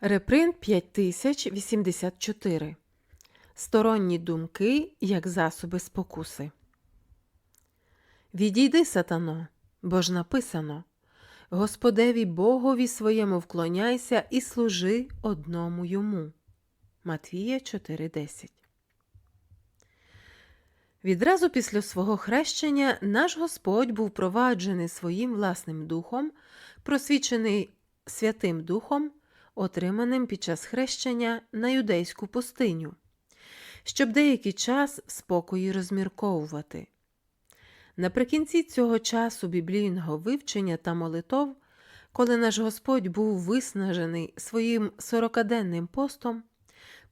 Репринт 5084. Сторонні думки як засоби спокуси. Відійди, сатано, бо ж написано Господеві Богові своєму вклоняйся і служи одному йому. Матвія 4.10. Відразу після свого хрещення наш Господь був проваджений своїм власним духом, просвічений Святим Духом, отриманим під час хрещення на юдейську пустиню, щоб деякий час в спокої розмірковувати. Наприкінці цього часу біблійного вивчення та молитов, коли наш Господь був виснажений своїм сорокаденним постом,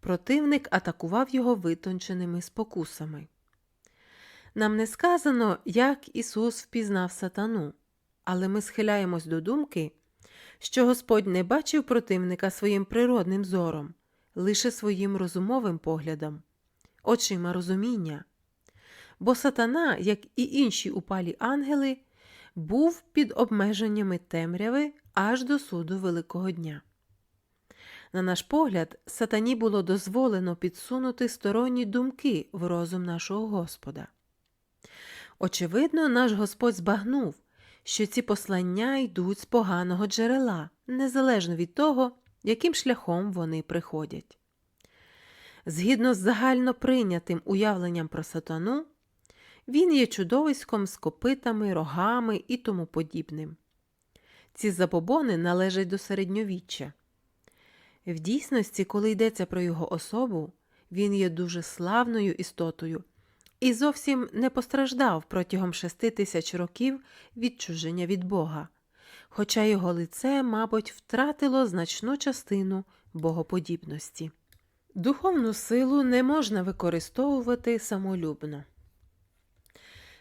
противник атакував його витонченими спокусами. Нам не сказано, як Ісус впізнав сатану, але ми схиляємось до думки, що Господь не бачив противника своїм природним зором, лише своїм розумовим поглядом, очима розуміння. Бо сатана, як і інші упалі ангели, був під обмеженнями темряви аж до суду Великого дня. На наш погляд, сатані було дозволено підсунути сторонні думки в розум нашого Господа. Очевидно, наш Господь збагнув, що ці послання йдуть з поганого джерела, незалежно від того, яким шляхом вони приходять. Згідно з загально прийнятим уявленням про сатану, він є чудовиськом з копитами, рогами і тому подібним. Ці забобони належать до середньовіччя. В дійсності, коли йдеться про його особу, він є дуже славною істотою і зовсім не постраждав протягом шести тисяч років відчуження від Бога, хоча його лице, мабуть, втратило значну частину богоподібності. Духовну силу не можна використовувати самолюбно.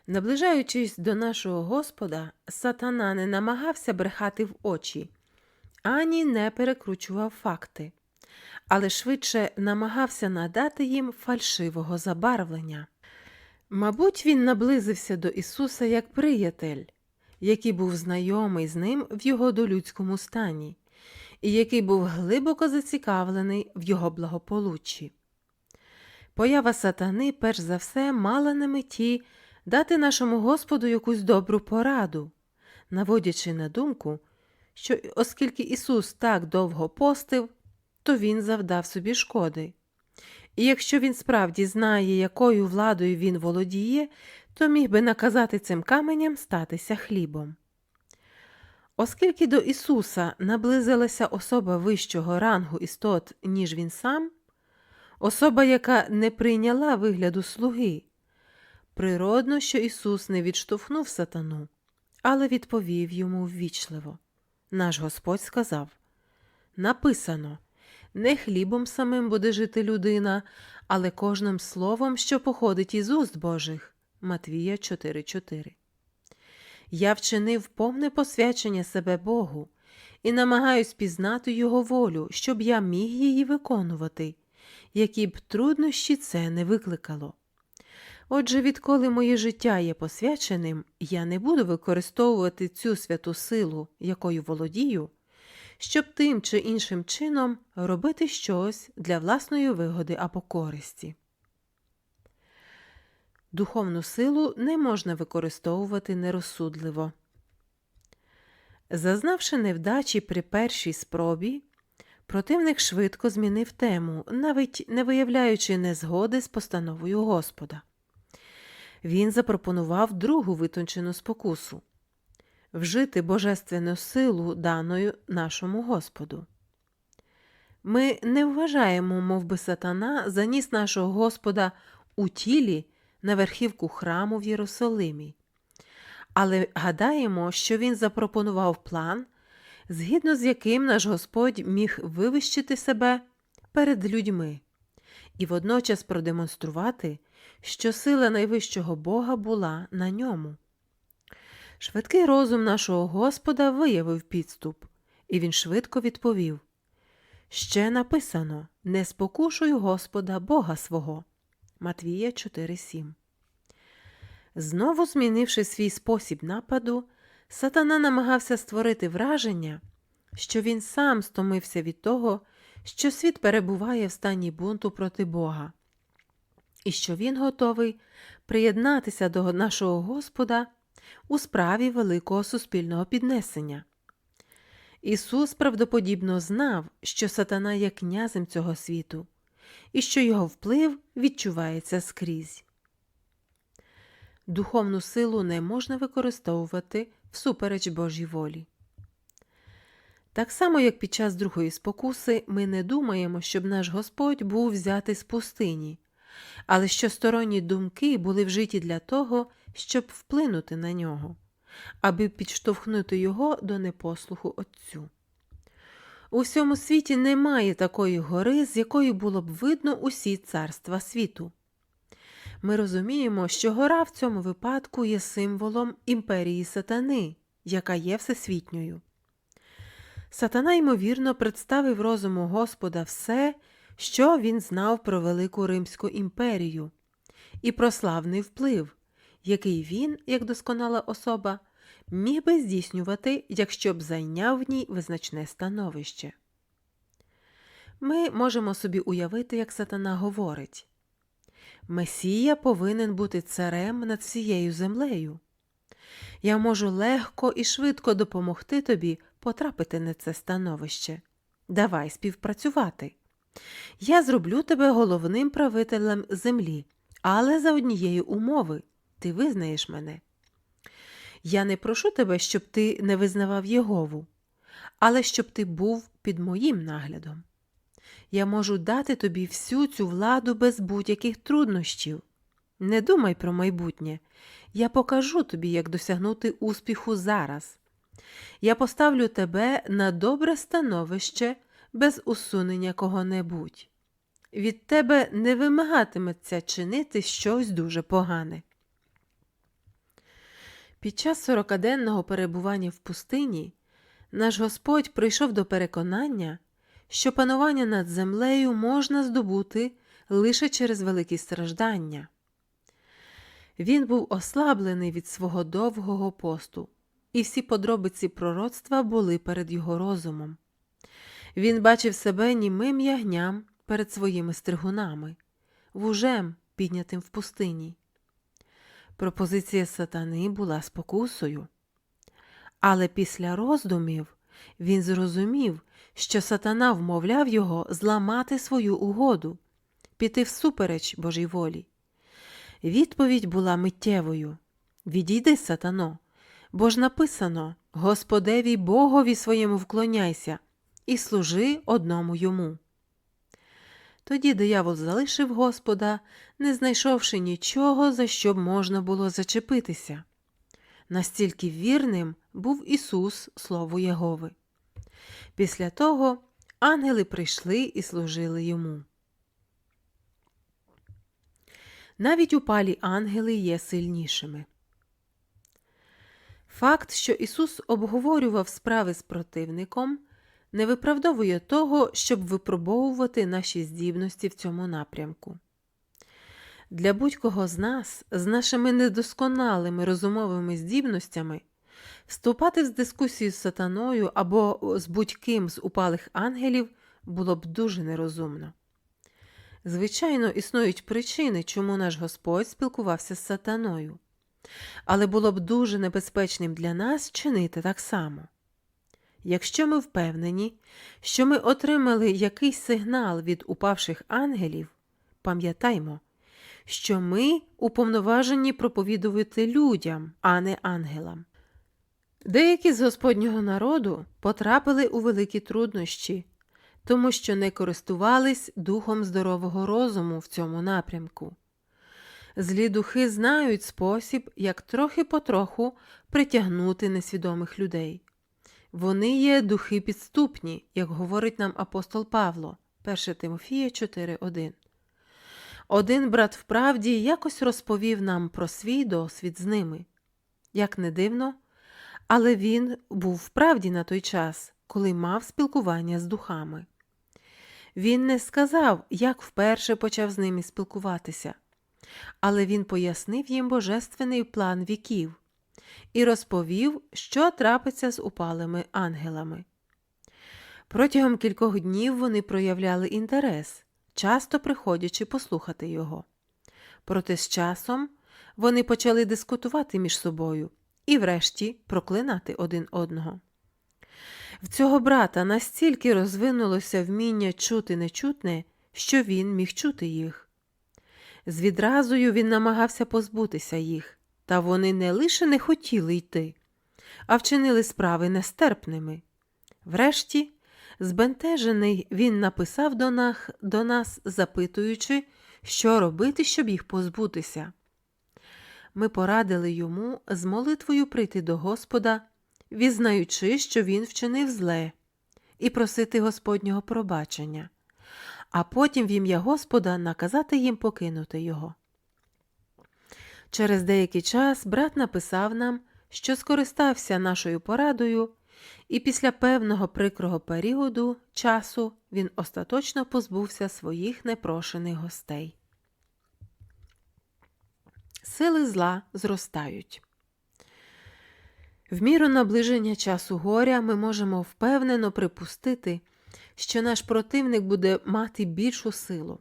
Наближаючись до нашого Господа, сатана не намагався брехати в очі, ані не перекручував факти, але швидше намагався надати їм фальшивого забарвлення. Мабуть, він наблизився до Ісуса як приятель, який був знайомий з ним в його долюдському стані, і який був глибоко зацікавлений в його благополуччі. Поява сатани, перш за все, мала на меті дати нашому Господу якусь добру пораду, наводячи на думку, що оскільки Ісус так довго постив, то Він завдав собі шкоди. І якщо він справді знає, якою владою він володіє, то міг би наказати цим каменям статися хлібом. Оскільки до Ісуса наблизилася особа вищого рангу істот, ніж він сам, особа, яка не прийняла вигляду слуги, природно, що Ісус не відштовхнув сатану, але відповів йому ввічливо. Наш Господь сказав Написано не хлібом самим буде жити людина, але кожним словом, що походить із уст Божих. Матвія 4.4. Я вчинив повне посвячення себе Богу і намагаюсь пізнати Його волю, щоб я міг її виконувати, які б труднощі це не викликало. Отже, відколи моє життя є посвяченим, я не буду використовувати цю святу силу, якою володію щоб тим чи іншим чином робити щось для власної вигоди або користі. Духовну силу не можна використовувати нерозсудливо. Зазнавши невдачі при першій спробі, противник швидко змінив тему, навіть не виявляючи незгоди з постановою Господа. Він запропонував другу витончену спокусу вжити божественну силу даною нашому Господу. Ми не вважаємо, мов би сатана, заніс нашого Господа у тілі на верхівку храму в Єрусалимі, але гадаємо, що він запропонував план, згідно з яким наш Господь міг вивищити себе перед людьми і водночас продемонструвати, що сила найвищого Бога була на ньому. Швидкий розум нашого Господа виявив підступ, і він швидко відповів Ще написано Не спокушуй Господа Бога свого. Матвія 4.7. Знову змінивши свій спосіб нападу, сатана намагався створити враження, що він сам стомився від того, що світ перебуває в стані бунту проти Бога, і що Він готовий приєднатися до нашого Господа у справі великого суспільного піднесення. Ісус правдоподібно знав, що сатана є князем цього світу, і що його вплив відчувається скрізь. Духовну силу не можна використовувати всупереч Божій волі. Так само, як під час другої спокуси, ми не думаємо, щоб наш Господь був взятий з пустині, але що сторонні думки були вжиті для того, щоб вплинути на нього, аби підштовхнути його до непослуху Отцю. У всьому світі немає такої гори, з якої було б видно усі царства світу. Ми розуміємо, що гора в цьому випадку є символом імперії сатани, яка є всесвітньою. Сатана, ймовірно, представив розуму Господа все, що він знав про Велику Римську імперію, і про славний вплив, який він, як досконала особа, міг би здійснювати, якщо б зайняв в ній визначне становище. Ми можемо собі уявити, як сатана говорить Месія повинен бути царем над всією землею. Я можу легко і швидко допомогти тобі потрапити на це становище. Давай співпрацювати. Я зроблю тебе головним правителем землі, але за однієї умови ти визнаєш мене. Я не прошу тебе, щоб ти не визнавав Єгову, але щоб ти був під моїм наглядом. Я можу дати тобі всю цю владу без будь-яких труднощів. Не думай про майбутнє. Я покажу тобі, як досягнути успіху зараз. Я поставлю тебе на добре становище без усунення кого-небудь. Від тебе не вимагатиметься чинити щось дуже погане. Під час сорокаденного перебування в пустині наш Господь прийшов до переконання, що панування над землею можна здобути лише через великі страждання. Він був ослаблений від свого довгого посту, і всі подробиці пророцтва були перед його розумом. Він бачив себе німим ягням перед своїми стригунами, вужем, піднятим в пустині. Пропозиція сатани була спокусою. Але після роздумів він зрозумів, що сатана вмовляв його зламати свою угоду, піти всупереч Божій волі. Відповідь була миттєвою Відійди, сатано, бо ж написано Господеві Богові своєму вклоняйся і служи одному йому. Тоді диявол залишив Господа, не знайшовши нічого, за що б можна було зачепитися. Настільки вірним був Ісус Слову Єгови. Після того ангели прийшли і служили йому. Навіть упалі ангели є сильнішими. Факт, що Ісус обговорював справи з противником, не виправдовує того, щоб випробовувати наші здібності в цьому напрямку. Для будь-кого з нас, з нашими недосконалими розумовими здібностями, вступати в дискусію з сатаною або з будь-ким з упалих ангелів було б дуже нерозумно. Звичайно, існують причини, чому наш Господь спілкувався з сатаною, але було б дуже небезпечним для нас чинити так само. Якщо ми впевнені, що ми отримали якийсь сигнал від упавших ангелів, пам'ятаймо, що ми уповноважені проповідувати людям, а не ангелам. Деякі з Господнього народу потрапили у великі труднощі, тому що не користувались духом здорового розуму в цьому напрямку. Злі духи знають спосіб, як трохи потроху притягнути несвідомих людей. Вони є духи підступні, як говорить нам апостол Павло, 1 Тимофія 4.1. Один брат вправді якось розповів нам про свій досвід з ними. Як не дивно, але він був вправді на той час, коли мав спілкування з духами. Він не сказав, як вперше почав з ними спілкуватися, але він пояснив їм божественний план віків і розповів, що трапиться з упалими ангелами. Протягом кількох днів вони проявляли інтерес, часто приходячи послухати його. Проте з часом вони почали дискутувати між собою і, врешті, проклинати один одного. В цього брата настільки розвинулося вміння чути нечутне, що він міг чути їх. З відразою він намагався позбутися їх, та вони не лише не хотіли йти, а вчинили справи нестерпними. Врешті, збентежений, він написав до нас, до нас, запитуючи, що робити, щоб їх позбутися. Ми порадили йому з молитвою прийти до Господа, візнаючи, що він вчинив зле, і просити Господнього пробачення, а потім в ім'я Господа наказати їм покинути його. Через деякий час брат написав нам, що скористався нашою порадою, і після певного прикрого періоду часу він остаточно позбувся своїх непрошених гостей. Сили зла зростають. В міру наближення часу горя ми можемо впевнено припустити, що наш противник буде мати більшу силу.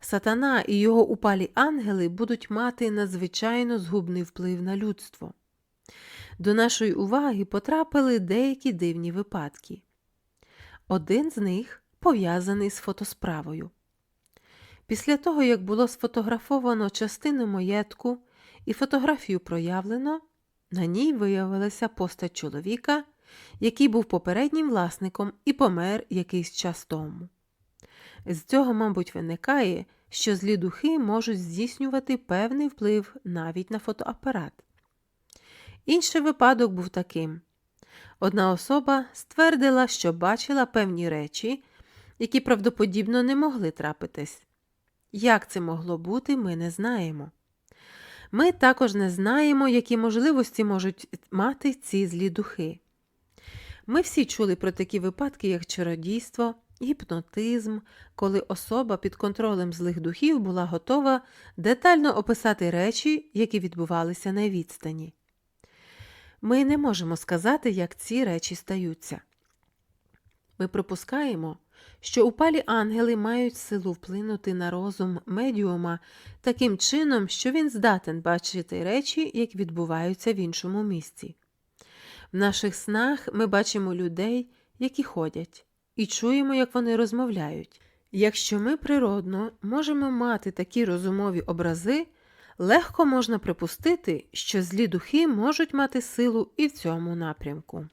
Сатана і його упалі ангели будуть мати надзвичайно згубний вплив на людство. До нашої уваги потрапили деякі дивні випадки. Один з них пов'язаний з фотосправою. Після того, як було сфотографовано частину маєтку і фотографію проявлено, на ній виявилася постать чоловіка, який був попереднім власником і помер якийсь час тому. З цього, мабуть, виникає, що злі духи можуть здійснювати певний вплив навіть на фотоапарат. Інший випадок був таким: одна особа ствердила, що бачила певні речі, які правдоподібно не могли трапитись. Як це могло бути, ми не знаємо. Ми також не знаємо, які можливості можуть мати ці злі духи. Ми всі чули про такі випадки, як чародійство, гіпнотизм, коли особа під контролем злих духів була готова детально описати речі, які відбувалися на відстані. Ми не можемо сказати, як ці речі стаються. Ми припускаємо, що упалі ангели мають силу вплинути на розум медіума таким чином, що він здатен бачити речі, як відбуваються в іншому місці. В наших снах ми бачимо людей, які ходять, і чуємо, як вони розмовляють. Якщо ми природно можемо мати такі розумові образи, легко можна припустити, що злі духи можуть мати силу і в цьому напрямку.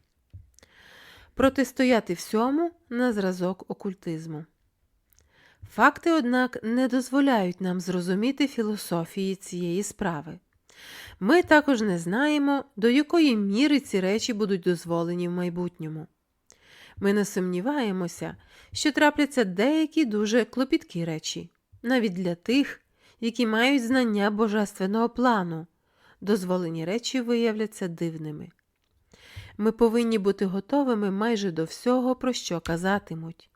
Протистояти всьому на зразок окультизму. Факти, однак, не дозволяють нам зрозуміти філософії цієї справи. Ми також не знаємо, до якої міри ці речі будуть дозволені в майбутньому. Ми не сумніваємося, що трапляться деякі дуже клопіткі речі, навіть для тих, які мають знання божественного плану, дозволені речі виявляться дивними. Ми повинні бути готовими майже до всього, про що казатимуть.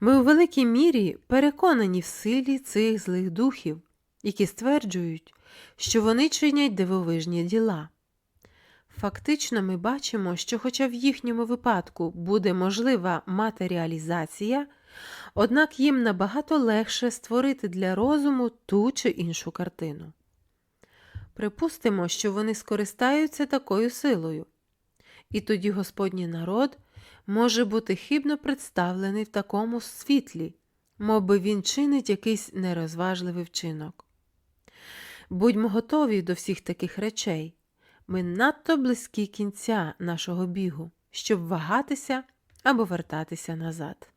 Ми у великій мірі переконані в силі цих злих духів, які стверджують, що вони чинять дивовижні діла. Фактично, ми бачимо, що, хоча в їхньому випадку буде можлива матеріалізація, однак їм набагато легше створити для розуму ту чи іншу картину. Припустимо, що вони скористаються такою силою, і тоді Господній народ може бути хибно представлений в такому світлі, мов би він чинить якийсь нерозважливий вчинок. Будьмо готові до всіх таких речей. Ми надто близькі кінця нашого бігу, щоб вагатися або вертатися назад.